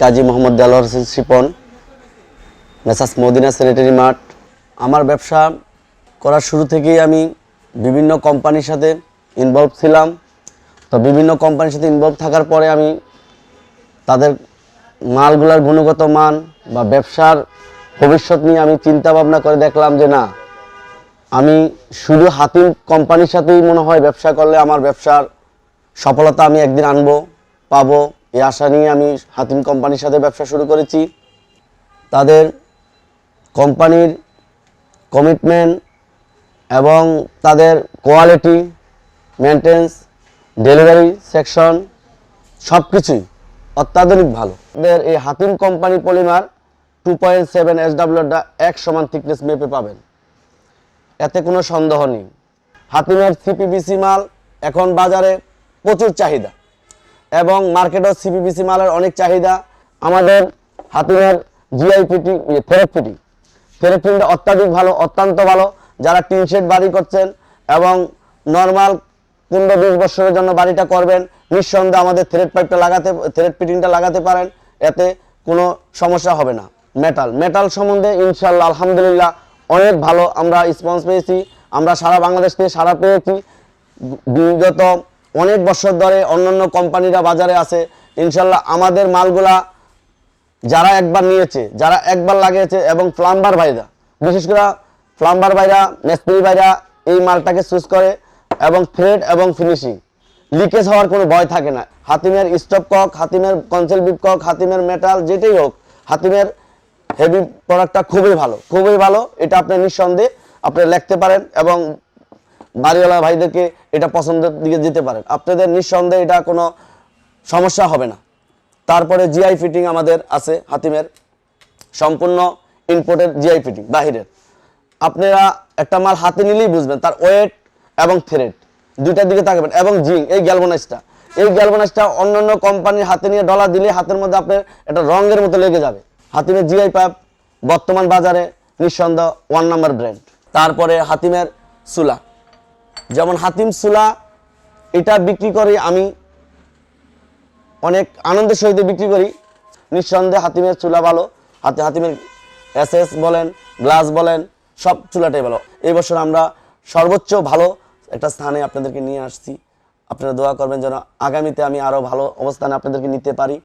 কাজী Mohammad Delwar Hossain Shipon Messrs Madina sanitary মাঠ। আমার ব্যবসা করার শুরু থেকেই আমি বিভিন্ন কোম্পানির সাথে ইনভলভ ছিলাম। তো বিভিন্ন কোম্পানির সাথে ইনভলভ থাকার পরে আমি তাদের মালগুলার গুণগত মান বা ব্যবসার ভবিষ্যৎ নিয়ে আমি চিন্তা ভাবনা করে দেখলাম যে না, আমি শুধু হাতিম কোম্পানির সাথেই মনে হয় ব্যবসা করলে আমার ব্যবসার সফলতা আমি একদিন আনব, পাবো। এই আশা নিয়ে আমি হাতিম কোম্পানির সাথে ব্যবসা শুরু করেছি। তাদের কোম্পানির কমিটমেন্ট এবং তাদের কোয়ালিটি মেনটেন্স ডেলিভারি সেকশন সব কিছুই অত্যাধুনিক ভালো। এদের এই Hatim company polymer two point seven S ডাব্লিউটা এক সমান থিকনেস মেপে পাবেন। এতে কোনো সন্দেহ নেই। হাতিমের সিপিবিসি মাল এখন বাজারে প্রচুর চাহিদা। এবং মার্কেটেও সিপিবিসি মালের অনেক চাহিদা। আমাদের হাতিমের জিআইপিটি থেরাপিটি থেরাপিটা অত্যাধিক ভালো, অত্যন্ত ভালো। যারা টিন শেড বাড়ি করছেন এবং নর্মাল পনেরো বিশ বছরের জন্য বাড়িটা করবেন, নিঃসন্দেহে আমাদের থ্রেড পাইপটা লাগাতে থ্রেড ফিটিংটা লাগাতে পারেন। এতে কোনো সমস্যা হবে না। মেটাল মেটাল সম্বন্ধে ইনশাল্লাহ আলহামদুলিল্লাহ, অনেক ভালো আমরা রেসপন্স পেয়েছি। আমরা সারা বাংলাদেশ থেকে সারা পেয়েছি। বিগত অনেক বছর ধরে অন্যান্য কোম্পানিরা বাজারে আছে। ইনশাল্লাহ আমাদের মালগুলা যারা একবার নিয়েছে, যারা একবার লাগিয়েছে এবং প্লাম্বার ভাইরা, বিশেষ করে প্লাম্বার ভাইরা, মেস্ত্রি ভাইরা এই মালটাকে চুজ করে এবং থ্রেড এবং ফিনিশিং লিকেজ হওয়ার কোনো ভয় থাকে না। হাতিমের স্টপ কক হাতিমের কনসেল বিপ কক হাতিমের মেটাল যেটাই হোক, হাতিমের হেভি প্রোডাক্টটা খুবই ভালো। খুবই ভালো, এটা আপনি নিঃসন্দেহে আপনি লিখতে পারেন এবং বাড়িওয়ালা ভাইদেরকে এটা পছন্দের দিকে যেতে পারেন। আপনাদের নিঃসন্দেহে এটা কোনো সমস্যা হবে না। তারপরে জিআই ফিটিং আমাদের আছে, হাতিমের। সম্পূর্ণ ইনপোর্টের জিআই ফিটিং বাহিরের। আপনারা একটা মাল হাতে নিলেই বুঝবেন, তার ওয়েট এবং থ্রেড দুইটার দিকে তাকাবেন, এবং জিং এই গ্যালবোনাইজটা এই গ্যালবোনাইজটা অন্যান্য কোম্পানির হাতে নিয়ে ডলার দিলে হাতের মধ্যে আপনার একটা রঙের মতো লেগে যাবে। হাতিমের জিআই পাইপ বর্তমান বাজারে নিঃসন্দেহ ওয়ান নাম্বার ব্র্যান্ড তারপরে হাতিমের সুলা। যেমন হাতিম সুলা, এটা বিক্রি করে আমি। অনেক আনন্দের সহিত বিক্রি করি। নিঃসন্দেহে হাতিমের চুলা ভালো। হাতে হাতিমের এসএস বলেন, গ্লাস বলেন, সব চুলাটাই ভালো। এই বছর আমরা সর্বোচ্চ ভালো একটা স্থানে আপনাদেরকে নিয়ে আসছি। আপনারা দোয়া করবেন যেন আগামীতে আমি আরও ভালো অবস্থানে আপনাদেরকে নিতে পারি।